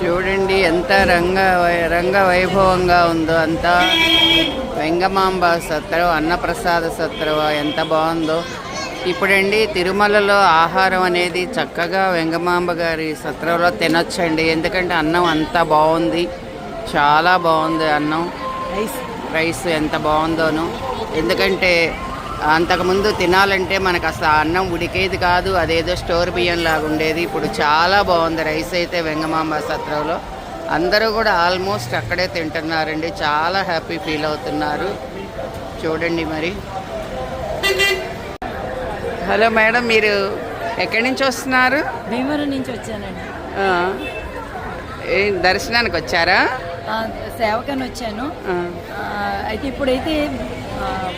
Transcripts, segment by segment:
చూడండి ఎంత రంగ రంగ వైభవంగా ఉందో అంతా వెంగమాంబ సత్రం అన్నప్రసాద సత్రం ఎంత బాగుందో. ఇప్పుడండి తిరుమలలో ఆహారం అనేది చక్కగా వెంగమాంబ గారి సత్రంలో తినొచ్చండి. ఎందుకంటే అన్నం అంత బాగుంది. చాలా బాగుంది అన్నం. రైస్. రైస్ ఎంత బాగుందోను. ఎందుకంటే అంతకుముందు తినాలంటే మనకు అసలు అన్నం ఉడికేది కాదు అదేదో స్టోర్ బియ్యం లాగా ఉండేది. ఇప్పుడు చాలా బాగుంది రైస్ అయితే వెంగమాంబ సత్రంలో. అందరూ కూడా ఆల్మోస్ట్ అక్కడే తింటున్నారండి. చాలా హ్యాపీ ఫీల్ అవుతున్నారు. చూడండి మరి. హలో మేడం మీరు ఎక్కడి నుంచి వస్తున్నారు? భీమవరం నుంచి వచ్చానండి. దర్శనానికి వచ్చారా? సేవకని వచ్చాను. అయితే ఇప్పుడైతే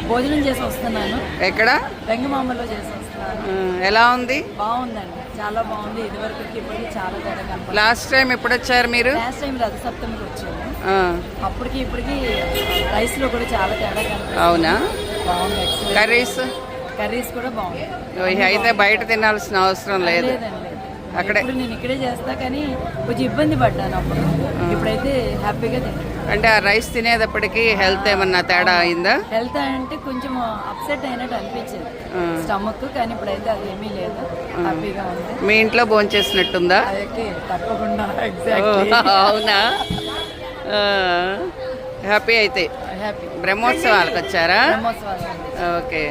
భోజనం చేసి వస్తున్నాను. ఎక్కడ? వెంగమామలో చేసి వస్తున్నాను. ఎలా ఉంది? బాగుందండి. చాలా బాగుంది. ఇదివరకు ఇప్పటికి చాలా తేడా కనపడుతుంది. లాస్ట్ టైం ఎప్పుడు వచ్చారు మీరు? లాస్ట్ టైం రథసప్తమికి వచ్చాను ఆ, అప్పటికి ఇప్పటికి రైస్లో కూడా చాలా తేడా కనపడుతుంది. అవునా? బాగుంది. కర్రీస్? కర్రీస్ కూడా బాగుంది. అయితే బయట తినాల్సిన అవసరం లేదు. అక్కడే. నేను ఇక్కడే చేస్తా కానీ కొంచెం ఇబ్బంది పడ్డాను అప్పుడు. ఇప్పుడైతే హ్యాపీగా తింటాను అంటే ఆ రైస్ తినేటప్పటికి హెల్త్ ఏమన్నా తేడా అయిందా? హెల్త్ అంటే కొంచెం అప్సెట్ అయినట్టు అనిపించింది. స్టమక్ కానీ ఇప్పుడైతే అది ఏమీ లేదు. హ్యాపీగా ఉంది. మీ ఇంట్లో భోంచేసినట్టుందా తప్పకుండా అవునా? హ్యాపీ అయితే. హ్యాపీ. బ్రహ్మోత్సవాలకు వచ్చారా? ఓకే.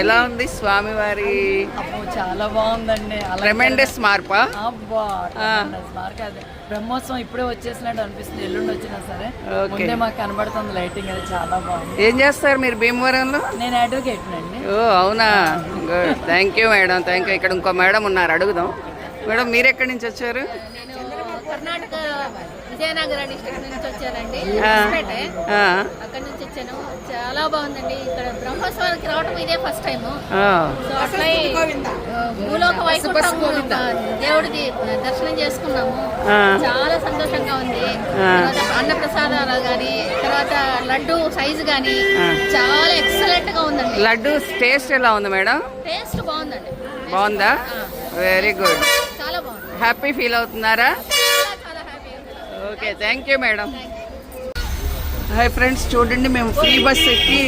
ఎలా ఉంది స్వామివారి అబ్బో చాలా బాగుందండి. అలా ట్రెమెండస్ మార్పా? బ్రహ్మోత్సవం ఇప్పుడే వచ్చేసినట్టు అనిపిస్తుంది. ఎల్లుండి వచ్చినా సరే. ముందే మాకు కనబడుతుంది లైటింగ్ అది చాలా బాగుంది. ఏం చేస్తారు మీరు భీమవరంలో? నేను అడ్వకేట్ అండి. ఓ అవునా? Good thank you madam thank you ఇక్కడ ఇంకో మేడం ఉన్నారు. అడుగుదాం. మేడం మీరు ఎక్కడి నుంచి వచ్చారు? నేను కర్ణాటక విజయనగర డిస్ట్రిక్ట్ నుంచి వచ్చానండి. అక్కడ నుంచి వచ్చాను. చాలా బాగుందండి. ఇక్కడ బ్రహ్మోత్సవాలకి రావడం ఇదే ఫస్ట్ టైం ఆ, సో అట్లా భూలోక వైకుంఠం దేవుడిది దర్శనం చేసుకున్నాము. చాలా సంతోషంగా ఉంది. అన్న ప్రసాదాలు కానీ తర్వాత లడ్డు సైజు కానీ చాలా ఎక్సలెంట్గా ఉందండి. లడ్డు టేస్ట్ ఎలా ఉంది మేడం? టేస్ట్ బాగుందండి. బాగుందా? వెరీ గుడ్ చాలా బాగుంది. హ్యాపీ ఫీల్ అవుతున్నారా? Okay thank you madam hi friends చూడండి మేము ఫ్రీ బస్ ఎక్కి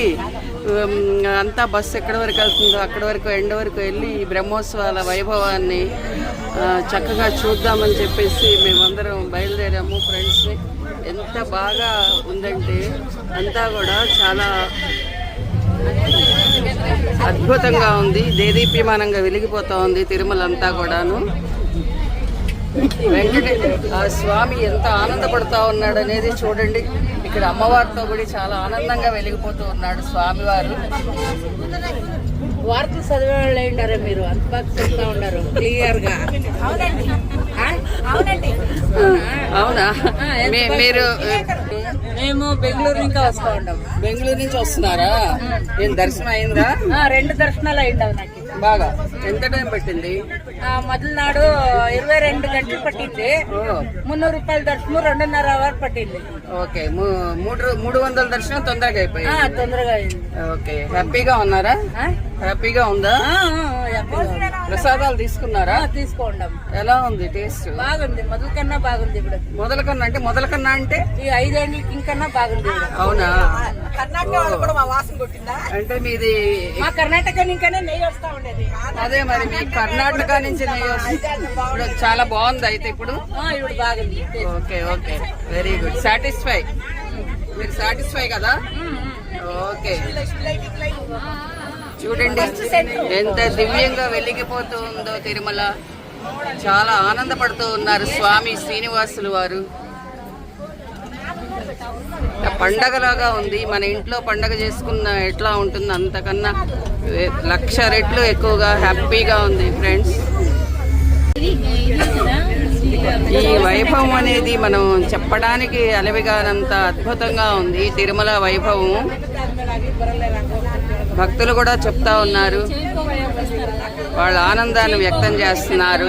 అంతా బస్సు ఎక్కడి వరకు వెళ్తుందో అక్కడి వరకు ఎండ వరకు వెళ్ళి ఈ బ్రహ్మోత్సవాల వైభవాన్ని చక్కగా చూద్దామని చెప్పేసి మేమందరం బయలుదేరాము ఫ్రెండ్స్ని ఎంత బాగా ఉందంటే అంతా కూడా చాలా అద్భుతంగా ఉంది. దేదీప్యమానంగా వెలిగిపోతూ ఉంది తిరుమల అంతా కూడాను. వెంకటే ఆ స్వామి ఎంత ఆనందపడుతూ ఉన్నాడు అనేది చూడండి. ఇక్కడ అమ్మవారితో కూడా చాలా ఆనందంగా వెలిగిపోతూ ఉన్నాడు స్వామివారు. వార్తలు చదివే వాళ్ళు ఉంటారు మీరు? అంత బాగా చెప్తా ఉన్నారు క్లియర్గా అవునండి అవునండి. అవునా? మీరు మేము బెంగళూరు ఇంకా వస్తా ఉన్నాం బెంగళూరు నుంచి వస్తున్నారా? ఏం దర్శనం అయిందా? ఆ, రెండు దర్శనాలు అయిండవు నాకు. బాగా. ఎంత టైం పట్టింది? ఆ, మొదలు నాడు ఇరవై రెండు గంటలు పట్టింది. మున్నూరు రూపాయల దర్శనం రెండున్నర అవర్ పట్టింది. ఓకే మూడు మూడు వందల దర్శనం తొందరగా అయిపోయింది. తొందరగా అయింది. ఓకే హ్యాపీగా ఉన్నారా? హ్యాపీగా ఉంది. ప్రసాదాలు తీసుకున్నారా? తీసుకోండి ఎలా ఉంది టేస్ట్? బాగుంది. మొదల కన్నా బాగుంది ఇప్పుడు. మొదల కన్నా అంటే మొదల కన్నా అంటే? ఈ ఐదేళ్ళకి ఇంకన్నా బాగుంది. అవునా? కర్ణాటక వాళ్ళు కూడా మా వాసన కొట్టిందా? అంటే మీది మా కర్ణాటక ఇంకనే నెయ్యి వస్తా ఉండేది. అదే మరి మీ కర్ణాటక నుంచి నెయ్యి వస్తుంది. ఇప్పుడు చాలా బాగుంది అయితే ఇప్పుడు? ఆ, ఇప్పుడు బాగుంది. Okay okay. Very good satisfy మీరు సాటిస్ఫై కదా? ఓకే. చూడండి ఎంత దివ్యంగా వెలిగిపోతూ ఉందో తిరుమల. చాలా ఆనందపడుతూ ఉన్నారు స్వామి శ్రీనివాసులు వారు. పండగలాగా ఉంది. మన ఇంట్లో పండగ చేసుకున్న ఎట్లా ఉంటుంది అంతకన్నా లక్ష రెట్లు ఎక్కువగా హ్యాపీగా ఉంది ఫ్రెండ్స్. ఈ వైభవం అనేది మనం చెప్పడానికి అలవిగానంత అద్భుతంగా ఉంది. తిరుమల వైభవం. భక్తులు కూడా చెప్తా ఉన్నారు. వాళ్ళ ఆనందాన్ని వ్యక్తం చేస్తున్నారు.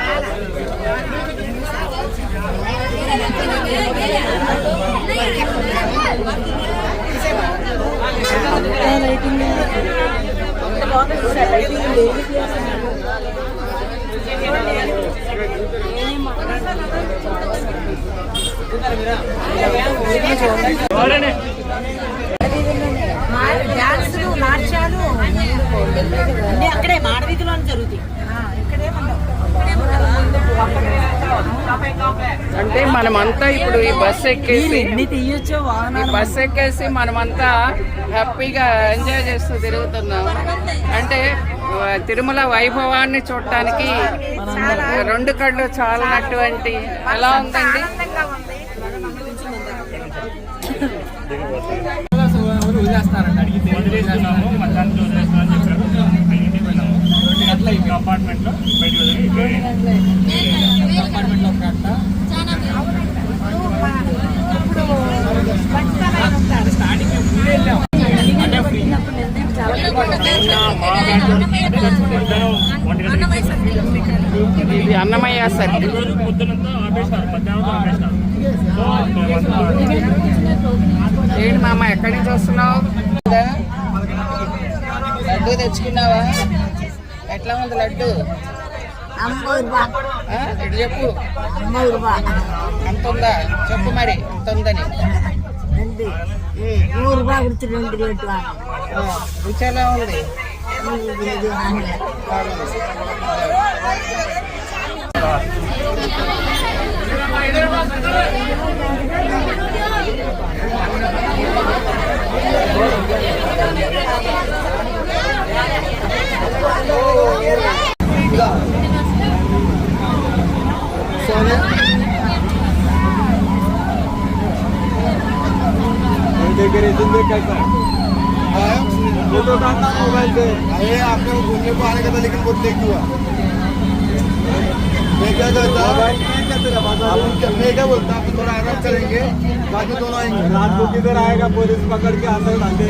డాన్సులు నాట్యాలు అన్నీ అక్కడే మాడవీధిలో జరుగుతాయి అంటే మనమంతా ఇప్పుడు ఈ బస్ ఎక్కేసి ఎన్ని తీయొచ్చో ఈ వాహనాలు బస్ ఎక్కేసి మనమంతా హ్యాపీగా ఎంజాయ్ చేస్తూ తిరుగుతున్నాం. అంటే తిరుమల వైభవాన్ని చూడటానికి రెండు కళ్ళు చాలనటువంటి ఎలా ఉందండి? వదిలేస్తున్నాము మధ్యాహ్నం వదిలేస్తున్నామని చెప్పారు ఐదింటికి వెళ్ళాము రెండు గంటల అయిపోయి అపార్ట్మెంట్లో బయట వదిలి అపార్ట్మెంట్లో ఒక గంట స్టార్టింగ్ మేము ముందే వెళ్ళాము అంటే ఫ్రీ మధ్యాహ్నం ఒంటి గంటకి ఇది అన్నమయ్య సర్కిల్ రోజు పొద్దునంతా ఆపేస్తారు మధ్యాహ్నం ఏంటి మామ ఎక్కడి నుంచి వస్తున్నావు? లడ్డు తెచ్చుకున్నావా? ఎట్లా ఉంది లడ్డు? ఇటు చెప్పు? అంత ఉందా చెప్పు మరి ఎంత ఉందని నూరు రూపాయలు గుర్తు రెండు वगैरह ज़िंदगी कैसा है? हाँ। वो तो काम मोबाइल पे। अरे आपने तो घूमने को आने का था लेकिन बहुत लेट हुआ? हाँ मैं क्या करता? मैं क्या बोलता? आप तो थोड़ा आराम करेंगे बाकी दोनों आएँगे। रात को किधर आएगा? पुलिस पकड़ के आते लाते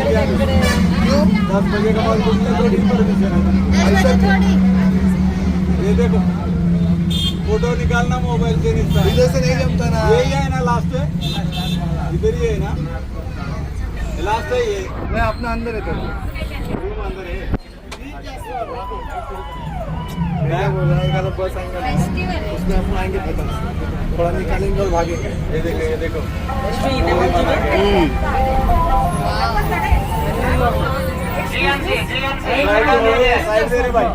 क्यों दस बजे का बाद घूमने थोड़ी परमिशन है ये देखो फ़ोटो निकालना मोबाइल से नहीं जमता ना। यही है ना लास्ट इधर ही है ना? लास्ट है ये मैं अपना अंदर है रूम अंदर है मैं बोल रहा है अगर बस आएँगे उसमें आएँगे पता थोड़ा निकालेंगे और भागेंगे ये देखो ये देखो भाई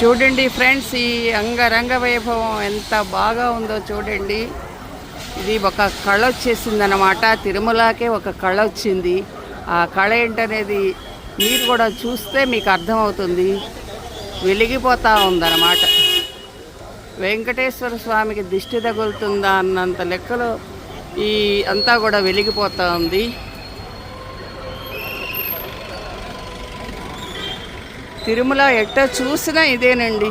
చూడండి ఫ్రెండ్స్ ఈ అంగరంగ వైభవం ఎంత బాగా ఉందో చూడండి. ఇది ఒక కళ వచ్చేసిందనమాట తిరుమలకే ఒక కళ వచ్చింది. ఆ కళ ఏంటనేది మీరు కూడా చూస్తే మీకు అర్థమవుతుంది. వెలిగిపోతూ ఉందన్నమాట. వెంకటేశ్వర స్వామికి దిష్టి తగులుతుందా అన్నంత లెక్కలో ఈ అంతా కూడా వెలిగిపోతూ ఉంది. తిరుమల ఎట్ట చూసినా ఇదేనండి.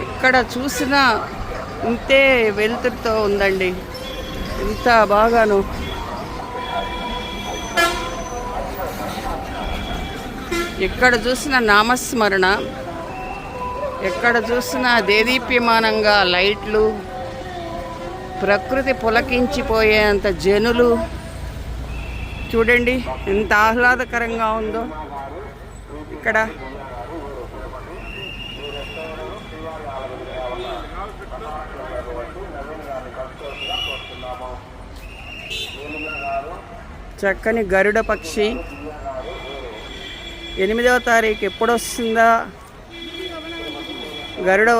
ఎక్కడ చూసినా ఇంతే వెలుతురుతో ఉందండి. ఇంత బాగాను. ఎక్కడ చూసిన నామస్మరణ. ఎక్కడ చూసినా దేదీప్యమానంగా లైట్లు. ప్రకృతి పులకించిపోయేంత జనులు. చూడండి ఎంత ఆహ్లాదకరంగా ఉందో. ఇక్కడ చక్కని గరుడ పక్షి. ఎనిమిదవ తారీఖు ఎప్పుడు వస్తుందా గరుడ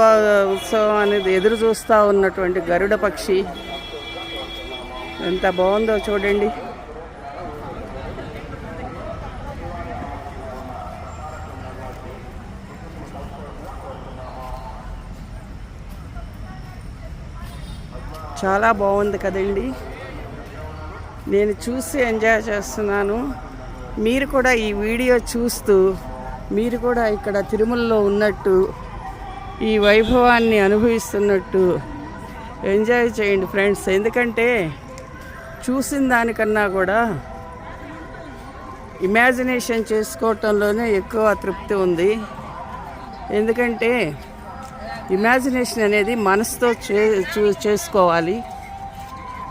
ఉత్సవం అనేది ఎదురు చూస్తూ ఉన్నటువంటి గరుడ పక్షి. ఎంత బాగుందో చూడండి. చాలా బాగుంది కదండి. నేను చూసి ఎంజాయ్ చేస్తున్నాను. మీరు కూడా ఈ వీడియో చూస్తూ మీరు కూడా ఇక్కడ తిరుమలలో ఉన్నట్టు ఈ వైభవాన్ని అనుభవిస్తున్నట్టు ఎంజాయ్ చేయండి ఫ్రెండ్స్. ఎందుకంటే చూసిన దానికన్నా కూడా ఇమాజినేషన్ చేసుకోవటంలోనే ఎక్కువ తృప్తి ఉంది. ఎందుకంటే ఇమాజినేషన్ అనేది మనసుతో చే చూ చేసుకోవాలి.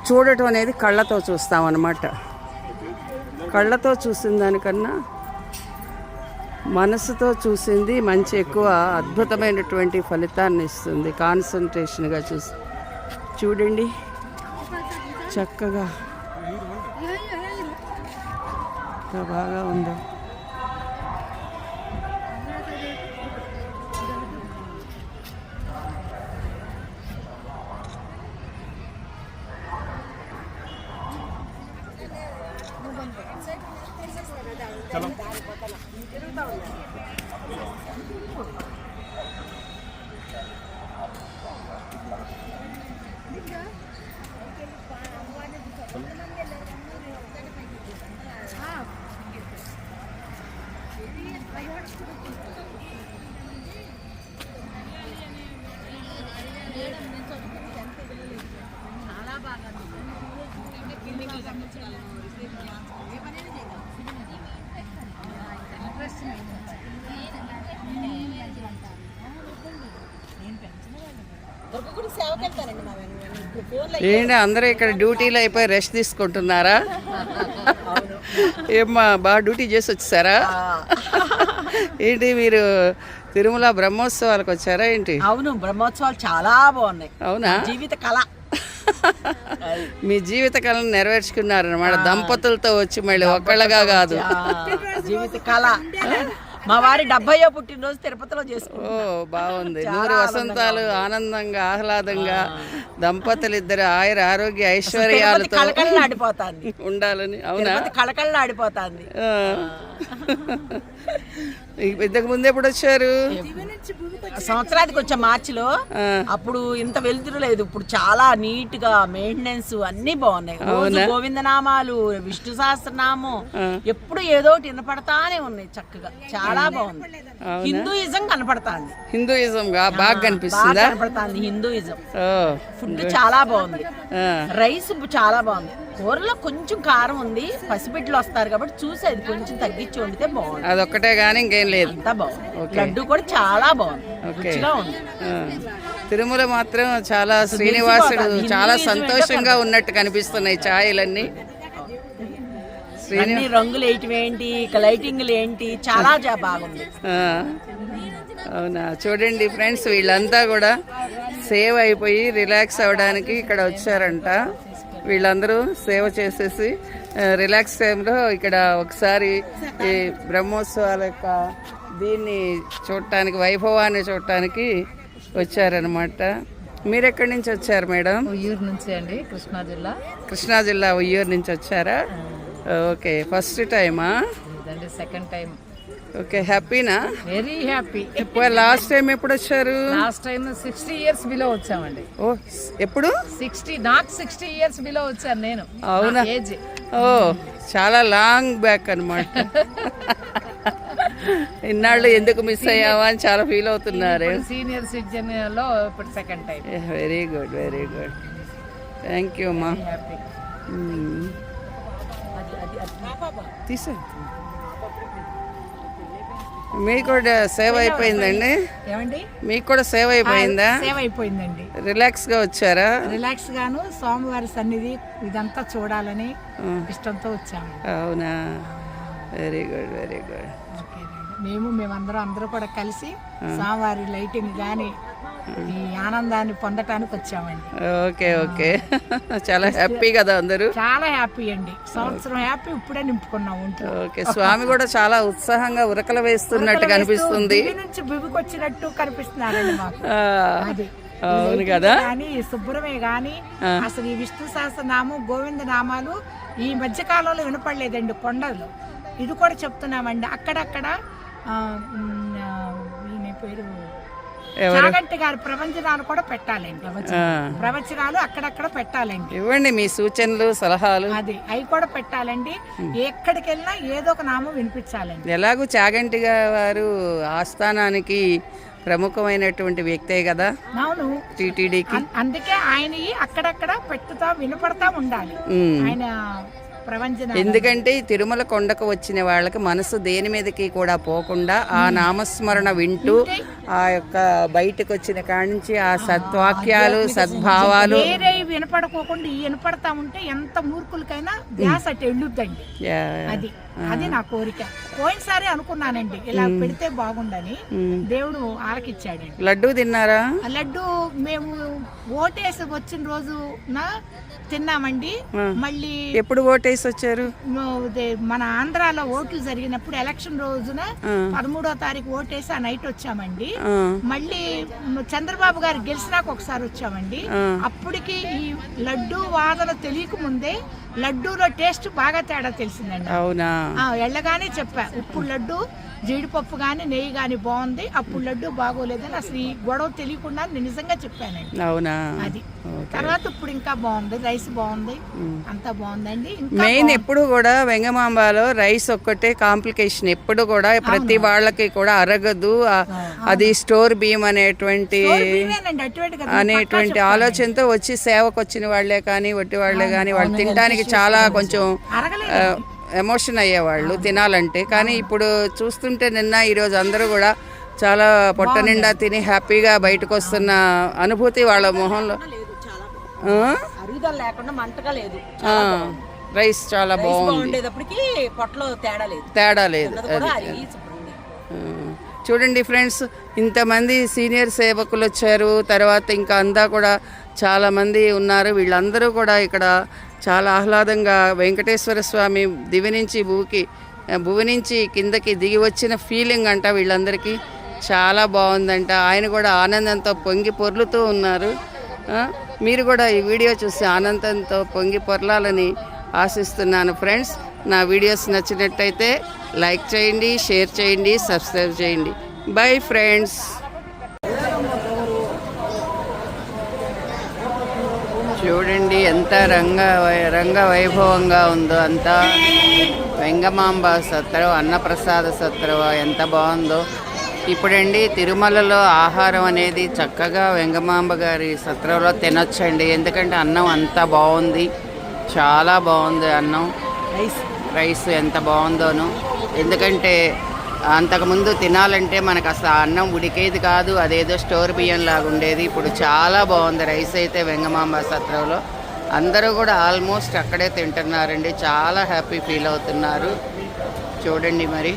చూడటం అనేది కళ్ళతో చూస్తామన్నమాట కళ్ళతో చూసిన దానికన్నా మనసుతో చూసింది మంచి ఎక్కువ అద్భుతమైనటువంటి ఫలితాన్ని ఇస్తుంది. కాన్సన్ట్రేషన్గా చూసి చూడండి. చక్కగా. బాగా ఉంది. 好了。ఏంటి అందరూ ఇక్కడ డ్యూటీలో అయిపోయి రెస్ట్ తీసుకుంటున్నారా? ఏమ్మా బాగా డ్యూటీ చేసి వచ్చారా ఏంటి మీరు తిరుమల బ్రహ్మోత్సవాలకు వచ్చారా ఏంటి? అవును బ్రహ్మోత్సవాలు చాలా బాగున్నాయి. అవునా? జీవిత కళ. మీ జీవిత కళను నెరవేర్చుకున్నారన్నమాట. దంపతులతో వచ్చి మళ్ళీ ఒక్కళ్ళగా కాదు. జీవిత కళ. మా వారి డెబ్బయో పుట్టినరోజు తిరుపతిలో చేసుకున్నాం ఓ బాగుంది. నూరు వసంతాలు ఆనందంగా ఆహ్లాదంగా దంపతులు ఇద్దరు ఆయుర ఆరోగ్య తిరుపతి ఐశ్వర్యాలతో కళకళలాడిపోతాంది ఉండాలని అవునా? కళకళలాడిపోతాంది. ఇంతకు ముందు ఎప్పుడు వచ్చారు? సంవత్సరానికి వచ్చే మార్చిలో. అప్పుడు ఇంత వెలుతురు లేదు ఇప్పుడు చాలా నీట్గా మెయింటెనెన్స్ అన్ని బాగున్నాయి. రోజు గోవిందనామాలు విష్ణు సహస్రనామం ఎప్పుడు ఏదో వినపడతానే ఉన్నాయి చక్కగా. చాలా బాగుంది. హిందూయిజం కనపడతాంది. హిందూయిజం బాగా కనిపిస్తుందా? కనపడతాంది హిందూయిజం. ఫుడ్ చాలా బాగుంది. రైస్ చాలా బాగుంది. కూరలో కొంచెం కారం ఉంది పసిపిట్లు వస్తారు కాబట్టి చూసి అది కొంచెం తగ్గించి వండితే బాగుంది అదొక్కటే కానీ ఇంకేం లేదు. అంతా బాగుంది. లడ్డు కూడా చాలా బాగుంది. రుచిగా ఉంది. తిరుమల మాత్రం చాలా శ్రీనివాసుడు చాలా సంతోషంగా ఉన్నట్టు కనిపిస్తున్నాయి ఛాయలన్నీ. అన్ని రంగులు వేయటం ఏంటి? లైటింగ్లు ఏంటి? చాలా బాగుంది. అవునా? చూడండి ఫ్రెండ్స్ వీళ్ళంతా కూడా సేవ్ అయిపోయి రిలాక్స్ అవ్వడానికి ఇక్కడ వచ్చారంట. వీళ్ళందరూ సేవ చేసేసి రిలాక్స్ టైంలో ఇక్కడ ఒకసారి ఈ బ్రహ్మోత్సవాల యొక్క దీన్ని చూడటానికి వైభవాన్ని చూడటానికి వచ్చారనమాట మీరు ఎక్కడి నుంచి వచ్చారు మేడం? ఉయ్యూరు నుంచి అండి కృష్ణా జిల్లా. కృష్ణా జిల్లా ఉయ్యూరు నుంచి వచ్చారా? ఓకే ఫస్ట్ టైమా సెకండ్ టైం ఓకే హ్యాపీనా వెరీ హ్యాపీ లాస్ట్ టైం ఎప్పుడు వచ్చారు? Last time sixty years below వచ్చామండి. ఓ ఎప్పుడు? సిక్స్టీ నాకు సిక్స్టీ ఇయర్స్ బిలో వచ్చాను నేను. అవునా? ఏజ్ ఓ చాలా లాంగ్ బ్యాక్ అనమాట ఇన్నాళ్ళు ఎందుకు మిస్ అయ్యావా అని చాలా ఫీల్ అవుతున్నారు. సీనియర్ సిటిజన్లో ఇప్పుడు second time very good very good thank you అమ్మా హ్యాపీ తీసే మీకు కూడా సేవ్ అయిపోయిందండి? ఏమండి? మీకు కూడా సేవ్ అయిపోయిందా? సేవ్ అయిపోయిందండి. రిలాక్స్గా వచ్చారా? రిలాక్స్ గాను స్వామివారి సన్నిధి ఇదంతా చూడాలని ఇష్టంతో వచ్చాము. అవునా? Very good very good. మేము మేమందరం అందరూ కూడా కలిసి స్వామివారి లైటింగ్ కానీ ఈ ఆనందాన్ని పొందటానికి వచ్చామండి. Okay okay. చాలా హ్యాపీ కదా అందరూ? చాలా హ్యాపీ అండి. సంవత్సరం హ్యాపీ ఇప్పుడే నింపుకున్నాం ఓకే స్వామి కూడా చాలా ఉత్సాహంగా ఉరకలు వేస్తున్నట్టు కనిపిస్తుంది. నుంచి బిబికి వచ్చినట్టు కనిపిస్తున్నారండి మాకు. అది. అవును కదా? కానీ శుభ్రమే గాని అసలు ఈ విష్ణు సహస్రనామం గోవింద నామాలు ఈ మధ్య కాలంలో వినపడలేదండి కొండలు. ఇది కూడా చెప్తున్నామండి. అక్కడక్కడ ఈయన పేరు చాగంటి గారి ప్రవచనాలు కూడా పెట్టాలండి. ప్రవచనాలు అక్కడక్కడ పెట్టాలండి. ఇవ్వండి మీ సూచనలు సలహాలు. అది అవి కూడా పెట్టాలండి. ఎక్కడికి వెళ్ళినా ఏదో ఒక నామం వినిపించాలండి. ఎలాగూ చాగంటిగా వారు ఆస్థానానికి ప్రముఖమైనటువంటి వ్యక్తే కదా. అవును. టీటీడీకి. అందుకే ఆయనవి అక్కడక్కడ పెట్టుతా వినపడతా ఉండాలి. ఆయన ఎందుకంటే ఈ తిరుమల కొండకు వచ్చిన వాళ్ళకి మనసు దేని మీదకి కూడా పోకుండా ఆ నామస్మరణ వింటూ ఆ యొక్క బయటకు వచ్చిన కాడి నుంచి ఆ సద్వాక్యాలు సద్భావాలు వినపడకోకుండా వినపడతా ఉంటే ఎంత మూర్ఖులకైనా ధ్యాస అటు వెళ్ళుద్దండి యా, అది అది నా కోరిక. పోయినసారి అనుకున్నానండి ఇలా పెడితే బాగుండని దేవుడు ఆలకిచ్చాడండి. లడ్డూ తిన్నారా? లడ్డు మేము ఓటేసి వచ్చిన రోజు నా తిన్నామండి. మళ్ళీ ఎప్పుడు ఓటేసి వచ్చారు మన ఆంధ్రాలో ఓట్లు జరిగినప్పుడు ఎలక్షన్ రోజున పదమూడో తారీఖు ఓటేసి ఆ నైట్ వచ్చామండి. మళ్ళీ చంద్రబాబు గారు గెలిచినాక ఒకసారి వచ్చామండి. అప్పటికి ఈ లడ్డు వాదన తెలియక ముందే లడ్డూలో టేస్ట్ బాగా తేడా తెలిసిందండి. అవునా? వెళ్ళగానే చెప్పా ఇప్పుడు లడ్డు జీడిపప్పు కానీ నెయ్యి కానీ బాగుంది అప్పుడు లడ్డు బాగోలేదని అసలు ఈ గొడవ తెలియకుండా నేను నిజంగా చెప్పానండి. అవునా? అది. తర్వాత ఇప్పుడు ఇంకా బాగుంది రైస్ బాగుంది అంతా బాగుందండి మెయిన్ ఎప్పుడు కూడా వెంగమాంబాలో రైస్ ఒక్కటే కాంప్లికేషన్. ఎప్పుడు కూడా ప్రతి వాళ్ళకి కూడా అరగదు. అది స్టోర్ బియ్యం అనేటువంటి అనేటువంటి ఆలోచనతో వచ్చి సేవకు వచ్చిన వాళ్ళే కానీ వట్టి వాళ్ళే కానీ వాళ్ళు తినడానికి చాలా కొంచెం ఎమోషన్ అయ్యేవాళ్ళు తినాలంటే. కానీ ఇప్పుడు చూస్తుంటే నిన్న ఈరోజు అందరూ కూడా చాలా పొట్ట నిండా తిని హ్యాపీగా బయటకు వస్తున్న అనుభూతి వాళ్ళ మొహంలో. రైస్ చాలా బాగుంది. తేడా లేదు. అది. చూడండి ఫ్రెండ్స్ ఇంతమంది సీనియర్ సేవకులు వచ్చారు. తర్వాత ఇంకా అంతా కూడా చాలామంది ఉన్నారు. వీళ్ళందరూ కూడా ఇక్కడ చాలా ఆహ్లాదంగా వెంకటేశ్వర స్వామి దివి నుంచి భూకి భువి నుంచి కిందకి దిగి వచ్చిన ఫీలింగ్ అంట వీళ్ళందరికీ. చాలా బాగుందంట. ఆయన కూడా ఆనందంతో పొంగి పొర్లుతూ ఉన్నారు. మీరు కూడా ఈ వీడియో చూసి ఆనందంతో పొంగి పొర్లాలని ఆశిస్తున్నాను ఫ్రెండ్స్. నా వీడియోస్ నచ్చినట్టయితే లైక్ చేయండి షేర్ చేయండి సబ్స్క్రైబ్ చేయండి. Bye friends. చూడండి ఎంత రంగ రంగ వైభవంగా ఉందో అంతా. వెంగమాంబ సత్రం అన్నప్రసాద సత్రం ఎంత బాగుందో. ఇప్పుడండి తిరుమలలో ఆహారం అనేది చక్కగా వెంగమాంబ గారి సత్రంలో తినొచ్చండి. ఎందుకంటే అన్నం అంత బాగుంది. చాలా బాగుంది అన్నం. రైస్. రైస్ ఎంత బాగుందోను. ఎందుకంటే అంతకుముందు తినాలంటే మనకు అసలు అన్నం ఉడికేది కాదు అదేదో స్టోర్ బియ్యం లాగా ఉండేది. ఇప్పుడు చాలా బాగుంది రైస్ అయితే వెంగమాంబ సత్రంలో. అందరూ కూడా ఆల్మోస్ట్ అక్కడే తింటున్నారండి. చాలా హ్యాపీ ఫీల్ అవుతున్నారు. చూడండి మరి.